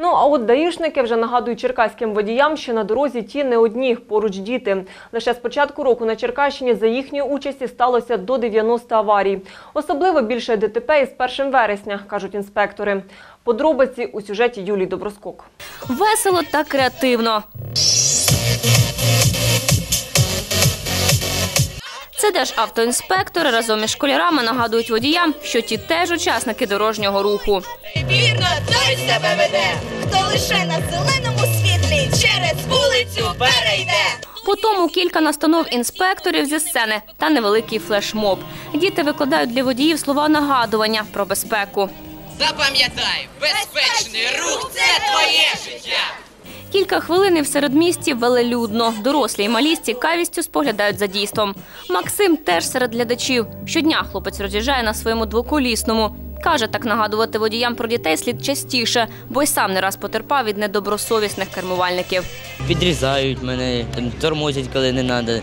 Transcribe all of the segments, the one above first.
Ну а от даїшники вже нагадують черкаським водіям, що на дорозі ті не одні, поруч діти. Лише з початку року на Черкащині за їхньої участі сталося до 90 аварій. Особливо більше ДТП із 1 вересня, кажуть інспектори. Подробиці у сюжеті Юлії Доброскок. Весело та креативно. Це державтоінспектори разом із школярами нагадують водіям, що ті теж учасники дорожнього руху. Вірно, той себе вулицю перейде. По тому кілька настанов інспекторів зі сцени та невеликий флешмоб. Діти викладають для водіїв слова нагадування про безпеку. Запам'ятай, безпечний рух це твоє життя. Кілька хвилин і в середмісті велелюдно. Дорослі й малі з цікавістю споглядають за дійством. Максим теж серед глядачів. Щодня хлопець роз'їжджає на своєму двоколісному. Каже, так нагадувати водіям про дітей слід частіше, бо й сам не раз потерпав від недобросовісних кермувальників. Підрізають мене, тормозять, коли не треба.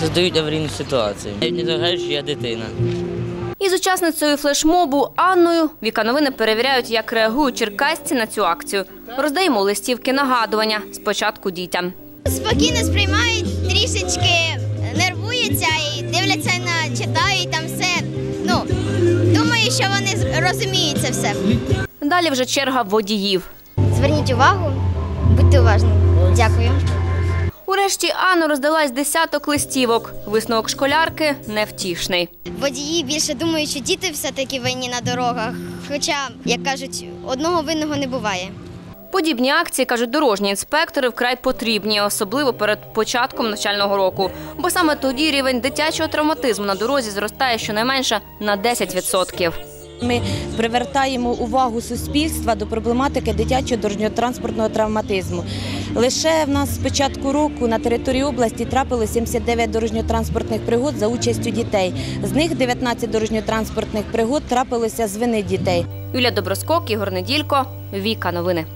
Заздають аварійну ситуацію. Я не загадую, що я дитина. Із учасницею флешмобу Анною Віка новини перевіряють, як реагують черкасці на цю акцію. Роздаємо листівки нагадування спочатку дітям. спокійно сприймають, що вони розуміють це все. Далі вже черга водіїв. Зверніть увагу, будьте уважні. Дякую. Урешті Анна роздалась десяток листівок. Висновок школярки невтішний. Водії більше думають, що діти все-таки винні на дорогах. Хоча, як кажуть, одного винного не буває. Подібні акції, кажуть дорожні інспектори, вкрай потрібні, особливо перед початком навчального року. Бо саме тоді рівень дитячого травматизму на дорозі зростає щонайменше на 10%. Ми привертаємо увагу суспільства до проблематики дитячого дорожньо-транспортного травматизму. Лише в нас з початку року на території області трапило 79 дорожньо-транспортних пригод за участю дітей. З них 19 дорожньо-транспортних пригод трапилося з вини дітей. Юлія Доброскок, Ігор Неділько, Віка Новини.